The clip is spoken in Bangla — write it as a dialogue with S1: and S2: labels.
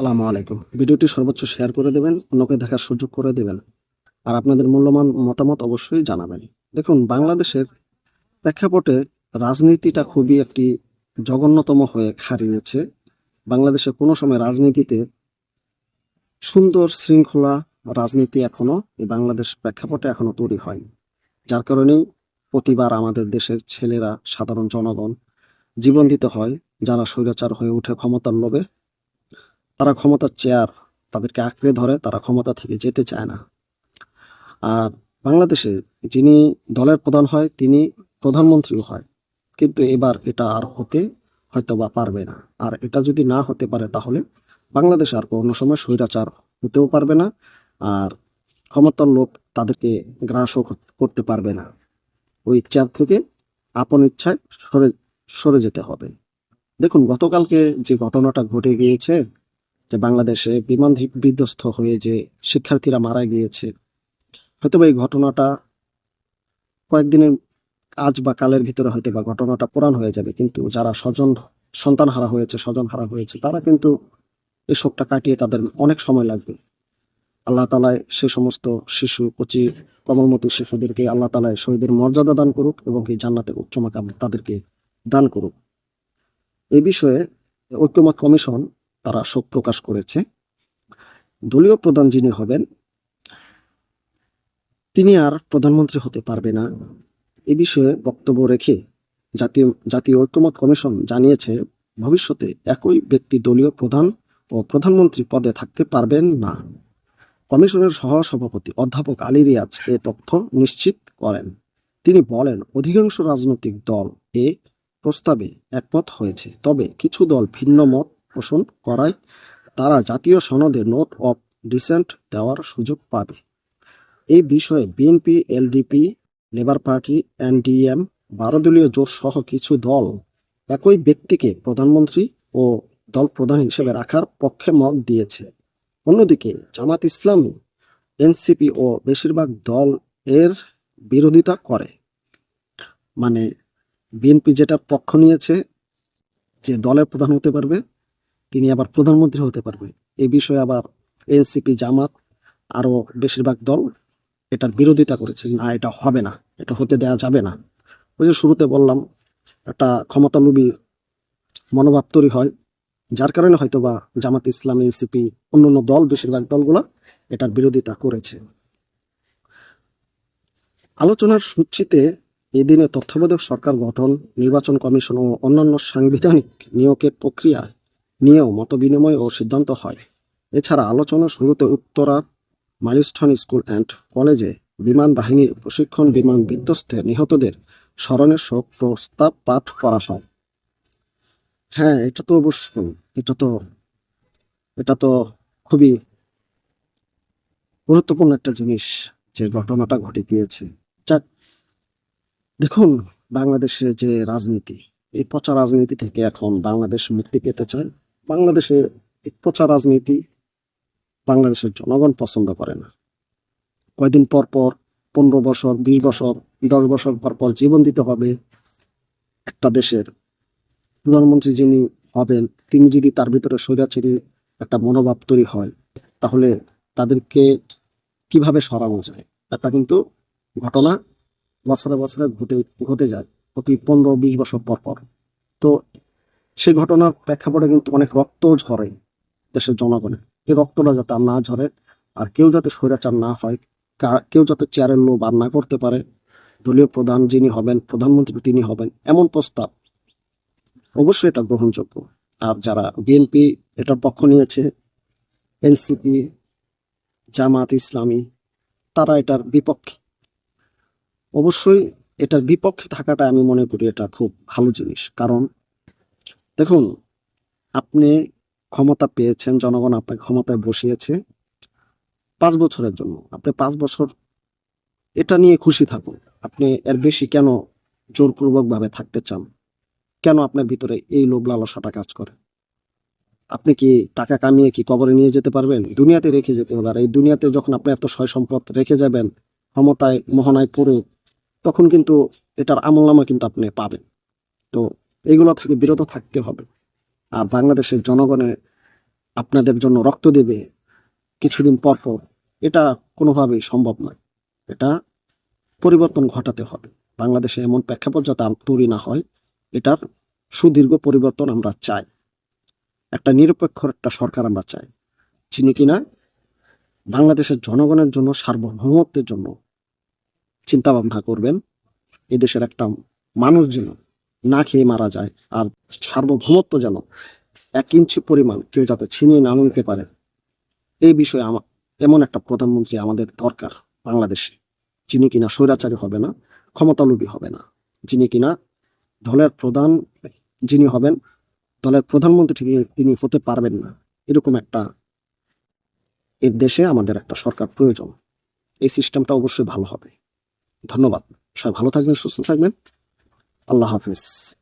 S1: আসসালামু আলাইকুম। ভিডিওটি সর্বোচ্চ শেয়ার করে দেবেন, অন্যকে দেখার সুযোগ করে দেবেন, আর আপনাদের মূল্যবান মতামত অবশ্যই জানাবেন। দেখুন, বাংলাদেশের প্রেক্ষাপটে রাজনীতিটা খুবই একটি জঘন্যতম হয়ে হারিয়েছে। বাংলাদেশে কোনো সময় রাজনীতিতে সুন্দর শৃঙ্খলা রাজনীতি এখনও এই বাংলাদেশ প্রেক্ষাপটে এখনও তৈরি হয়নি। যার কারণেই প্রতিবার আমাদের দেশের ছেলেরা, সাধারণ জনগণ জীবন দিতে হয়, যারা স্বৈরাচার হয়ে ওঠে ক্ষমতার লোভে। তারা ক্ষমতার চেয়ার তাদেরকে আঁকড়ে ধরে, তারা ক্ষমতা থেকে যেতে চায় না। আর বাংলাদেশে যিনি দলের প্রধান হয়, তিনি প্রধানমন্ত্রীও হয়। কিন্তু এবার এটা আর হতে হয়তো বা পারবে না। আর এটা যদি না হতে পারে তাহলে বাংলাদেশ আর কোনো সময় স্বৈরাচার হতেও পারবে না আর ক্ষমতার লোক তাদেরকে গ্রাসও করতে পারবে না। ওই চেয়ার থেকে আপন ইচ্ছায় সরে সরে যেতে হবে। দেখুন, গতকালকে যে ঘটনাটা ঘটে গিয়েছে যে বাংলাদেশে বিমান বিধ্বস্ত হয়ে যে শিক্ষার্থীরা মারা গিয়েছে। হয়তো এই ঘটনাটা কয়েকদিনের আজ বা কালের ভিতরে হয়তো বা ঘটনাটা পুরাণ হয়ে যাবে, কিন্তু যারা স্বজন সন্তান হারা হয়েছে স্বজন হারা হয়েছে, তারা কিন্তু এই শোকটা কাটিয়ে তাদের অনেক সময় লাগবে। আল্লাহ তালায় সে সমস্ত শিশু, কচি, কমলমতি শিশুদেরকে আল্লাহ তালায় শহীদের মর্যাদা দান করুক এবং এই জান্নাতের উচ্চ মাকাম তাদেরকে দান করুক। এ বিষয়ে ঐক্যমত কমিশন তারা শোক প্রকাশ করেছে। দলীয় প্রধান যিনি হবেন, তিনি আর প্রধানমন্ত্রী হতে পারবে না। এ বিষয়ে বক্তব্য রেখে জাতীয় জাতীয় ঐক্যমত কমিশন জানিয়েছে, ভবিষ্যতে একই ব্যক্তি দলীয় প্রধান ও প্রধানমন্ত্রী পদে থাকতে পারবেন না। কমিশনের সহ সভাপতি অধ্যাপক আলী রিয়াজ এ তথ্য নিশ্চিত করেন। তিনি বলেন, অধিকাংশ রাজনৈতিক দল এ প্রস্তাবে একমত হয়েছে, তবে কিছু দল ভিন্ন মত পোষণ করায় তারা জাতীয় সনদে নোট অফ ডিসেন্ট দেওয়ার সুযোগ পাবে। এই বিষয়ে BNP LDP labour party NDM বারো দলীয় জোট সহ কিছু দল একই ব্যক্তিকে প্রধানমন্ত্রী ও দল প্রধান হিসেবে রাখার পক্ষে মত দিয়েছে। অন্যদিকে জামাত ইসলামী এনসিপি ও বেশিরভাগ দল এর বিরোধিতা করে। মানে বিএনপি যেটার পক্ষ নিয়েছে, যে দলের প্রধান হতে পারবে তিনি আবার প্রধানমন্ত্রী হতে পারবে। এই বিষয়ে আবার এনসিপি, জামাত আরও বেশিরভাগ দল এটার বিরোধিতা করেছে। না, এটা হবে না, এটা হতে দেওয়া যাবে না। ওই যে শুরুতে বললাম, একটা ক্ষমতালোভী মনোভাব তৈরি হয়, যার কারণে হয়তো বা জামাত ইসলাম, এনসিপি, অন্যান্য দল, বেশিরভাগ দলগুলো এটার বিরোধিতা করেছে। আলোচনার সূচিতে এদিনে তত্ত্বাবধায়ক সরকার গঠন, নির্বাচন কমিশন ও অন্যান্য সাংবিধানিক নিয়োগের প্রক্রিয়া নিয়েও মতবিনিময় ও সিদ্ধান্ত হয়। এছাড়া আলোচনা শুরুতে উত্তরার মাইলস্টন স্কুল অ্যান্ড কলেজে বিমান বাহিনীর প্রশিক্ষণ বিমান বিধ্বস্তে নিহতদের স্মরণে শোক প্রস্তাব পাঠ করা হয়। হ্যাঁ এটা তো অবশ্যই এটা তো এটা তো খুবই গুরুত্বপূর্ণ একটা জিনিস যে ঘটনাটা ঘটে গিয়েছে। যাক, দেখুন বাংলাদেশে যে রাজনীতি, এই পচা রাজনীতি থেকে এখন বাংলাদেশ মুক্তি পেতে চায়। বাংলাদেশে পচা রাজনীতি বাংলাদেশের জনগণ পছন্দ করে না। কয়দিন পর পর পনেরো বছর, বিশ বছর, দশ বছর পর পর জীবন দিতে হবে একটা দেশের। প্রধানমন্ত্রী যিনি হবেন, তিনি যদি তার ভিতরে স্বৈরাচারী একটা মনোভাব তৈরি হয়, তাহলে তাদেরকে কীভাবে সরানো যায়? একটা কিন্তু ঘটনা বছরে বছরে ঘটে ঘটে যায় প্রতি পনেরো, বিশ বছর পর পর। তো সেই ঘটনার প্রেক্ষাপটে কিন্তু অনেক রক্ত ঝরে দেশের জনগণের এই রক্তটা যাতে আর না ঝরে, আর কেউ যাতে স্বৈরাচার না হয় কেউ যাতে চেয়ারের লোভ আর না করতে পারে, দলীয় প্রধান যিনি হবেন, প্রধানমন্ত্রী তিনি হবেন, এমন প্রস্তাব অবশ্যই এটা গ্রহণযোগ্য। আর যারা বিএনপি এটার পক্ষ নিয়েছে, এনসিপি জামাত ইসলামী, তারা এটার বিপক্ষে। অবশ্যই এটার বিপক্ষে থাকাটা আমি মনে করি এটা খুব ভালো জিনিস। কারণ দেখুন, আপনি ক্ষমতা পেয়েছেন, জনগণ আপনাকে ক্ষমতায় বসিয়েছে পাঁচ বছরের জন্য। আপনি পাঁচ বছর এটা নিয়ে খুশি থাকুন। আপনি এর বেশি কেন জোরপূর্বকভাবে থাকতে চান? কেন আপনার ভিতরে এই লোভ লালসাটা কাজ করে? আপনি কি টাকা কামিয়ে কি কবরে নিয়ে যেতে পারবেন? দুনিয়াতে রেখে যেতে হবে আর এই দুনিয়াতে যখন আপনি এত সয় সম্পদ রেখে যাবেন, ক্ষমতায় মোহনায় পড়ে, তখন কিন্তু এটার আমলনামা কিন্তু আপনি পাবেন। তো এগুলো থেকে বিরত থাকতে হবে। আর বাংলাদেশের জনগণের আপনাদের জন্য রক্ত দেবে কিছুদিন পর পর, এটা কোনোভাবেই সম্ভব নয়। এটা পরিবর্তন ঘটাতে হবে। বাংলাদেশে এমন প্রেক্ষাপট যাতে তৈরি না হয়, এটার সুদীর্ঘ পরিবর্তন আমরা চাই। একটা নিরপেক্ষ একটা সরকার আমরা চাই। যিনি কিনা বাংলাদেশের জনগণের জন্য, সার্বভৌমত্বের জন্য চিন্তাভাবনা করবেন। এদেশের একটা মানুষ যেন না খেয়ে মারা যায়। আর সার্বভৌমত্ব যেন এক ইঞ্চি পরিমাণ কেউ যাতে ছিনিয়ে না নিতে পারে, এই বিষয়ে আমা- এমন একটা প্রধানমন্ত্রী আমাদের দরকার বাংলাদেশে, যিনি কিনা স্বৈরাচারী হবে না, ক্ষমতালোভী হবে না। যিনি কিনা দলের প্রধান, যিনি হবেন, দলের প্রধানমন্ত্রী তিনি হতে পারবেন না। এরকম একটা এর দেশে আমাদের একটা সরকার প্রয়োজন। এই সিস্টেমটা অবশ্যই ভালো হবে। ধন্যবাদ। সবাই ভালো থাকবেন, সুস্থ থাকবেন। আল্লাহ হাফিজ।